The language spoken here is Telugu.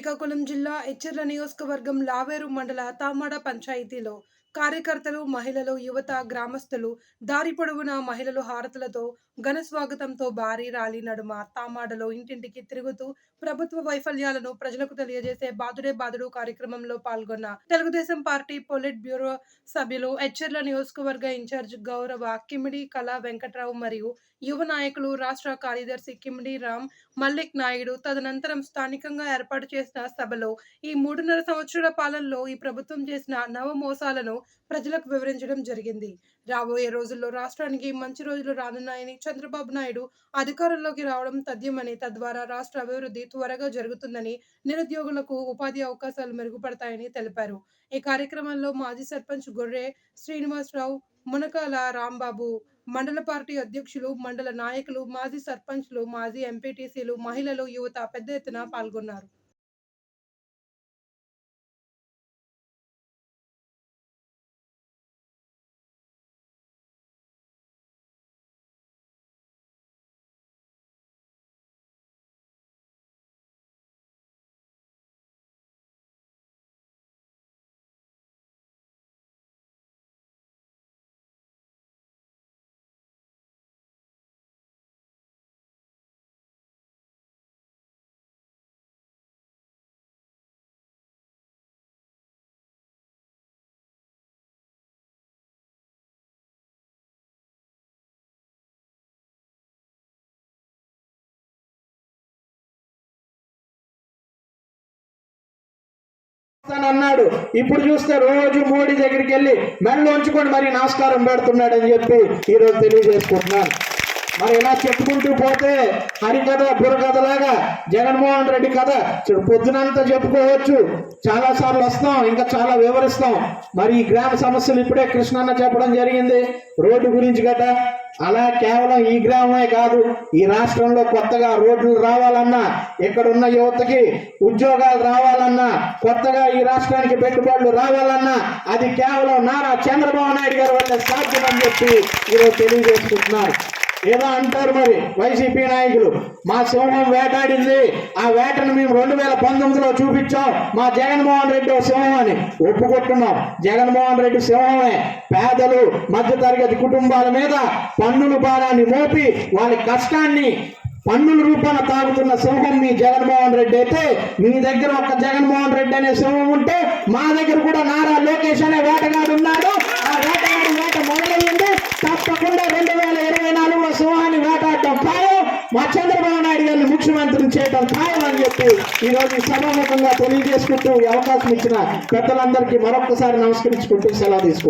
శ్రీకాకుళం జిల్లా ఎచ్చెర్ల నియోజకవర్గం లావేరు మండల తామడ పంచాయతీలో కార్యకర్తలు మహిళలు యువత గ్రామస్తులు దారి పొడవునా మహిళలు హారతులతో ఘన స్వాగతంతో భారీ ర్యాలీ నడుమ తామాడలో ఇంటింటికి తిరుగుతూ ప్రభుత్వ వైఫల్యాలను ప్రజలకు తెలియజేసే బాదుడే బాదుడు కార్యక్రమంలో పాల్గొన్న తెలుగుదేశం పార్టీ పొలిట్ బ్యూరో సభ్యులు హెచ్ఎర్ల నియోజకవర్గ ఇన్ఛార్జ్ గౌరవ కిమిడి కళా వెంకట్రావు మరియు యువ నాయకులు రాష్ట్ర కార్యదర్శి కిమిడి రామ్ మల్లిక్ నాయుడు తదనంతరం స్థానికంగా ఏర్పాటు చేసిన సభలో ఈ మూడున్నర సంవత్సరాల పాలనలో ఈ ప్రభుత్వం చేసిన నవ మోసాలను ప్రజలకు వివరించడం జరిగింది. రాబోయే రోజుల్లో రాష్ట్రానికి మంచి రోజులు రానున్నాయని చంద్రబాబు నాయుడు అధికారంలోకి రావడం తథ్యమని తద్వారా రాష్ట్ర అభివృద్ధి త్వరగా జరుగుతుందని నిరుద్యోగులకు ఉపాధి అవకాశాలు మెరుగుపడతాయని తెలిపారు. ఈ కార్యక్రమంలో మాజీ సర్పంచ్ గొర్రె శ్రీనివాసరావు మునకాల రాంబాబు మండల పార్టీ అధ్యక్షులు మండల నాయకులు మాజీ సర్పంచ్లు మాజీ ఎంపీటీసీలు మహిళలు యువత పెద్ద ఎత్తున పాల్గొన్నారు. అన్నాడు. ఇప్పుడు చూస్తే రోజు మోడీ దగ్గరికి వెళ్ళి మెడలో ఉంచుకొని మరి నమస్కారం పెడుతున్నాడు అని చెప్పి ఈరోజు తెలియజేసుకుంటున్నాను. మరి ఇలా చెప్పుకుంటూ పోతే హరికథ బుర్రకథలాగా జగన్మోహన్ రెడ్డి కథ చూడు పొద్దునంతా చెప్పుకోవచ్చు. చాలా సార్లు వస్తాం ఇంకా చాలా వివరిస్తాం. మరి ఈ గ్రామ సమస్యలు ఇప్పుడే కృష్ణన్న చెప్పడం జరిగింది. రోడ్డు గురించి గట. అలా కేవలం ఈ గ్రామమే కాదు ఈ రాష్ట్రంలో కొత్తగా రోడ్లు రావాలన్నా ఇక్కడ ఉన్న యువతకి ఉద్యోగాలు రావాలన్నా కొత్తగా ఈ రాష్ట్రానికి పెట్టుబడులు రావాలన్నా అది కేవలం నారా చంద్రబాబు నాయుడు గారు వల్ల సాధ్యమని చెప్పి ఈరోజు తెలియజేసుకుంటున్నారు. ఏదో అంటారు మరి వైసీపీ నాయకులు. మా సింహం వేటాడింది. ఆ వేటను మేము రెండు వేల పంతొమ్మిదిలో చూపించాం. మా జగన్మోహన్ రెడ్డి ఓ సింహం అని ఒప్పుకుంటున్నాం జగన్మోహన్ రెడ్డి సింహమే. పేదలు మధ్యతరగతి కుటుంబాల మీద పన్నుల భారాన్ని మోపి వాళ్ళ కష్టాన్ని పన్నుల రూపాన తాగుతున్న సింహం మీ జగన్మోహన్ రెడ్డి అయితే మీ దగ్గర ఒక జగన్మోహన్ రెడ్డి అనే సింహం ఉంటే మా దగ్గర కూడా నారా లోకేష్ అనే వేటగాడు ఉన్నాడు ఆ వేటగాడు వేట మొదలయ్యింది తప్పకుండా రెండు వేల ఇరవై నాలుగులో సింహాన్ని వేటాడటం ఖాయం. మా చంద్రబాబు నాయుడు గారిని ముఖ్యమంత్రి చేయడం ఖాయం అని చెప్పి ఈ రోజు సభాముఖంగా తెలియజేసుకుంటూ ఈ అవకాశం ఇచ్చిన పెద్దలందరికీ మరొకసారి నమస్కరించుకుంటూ సెలవు తీసుకుంటాం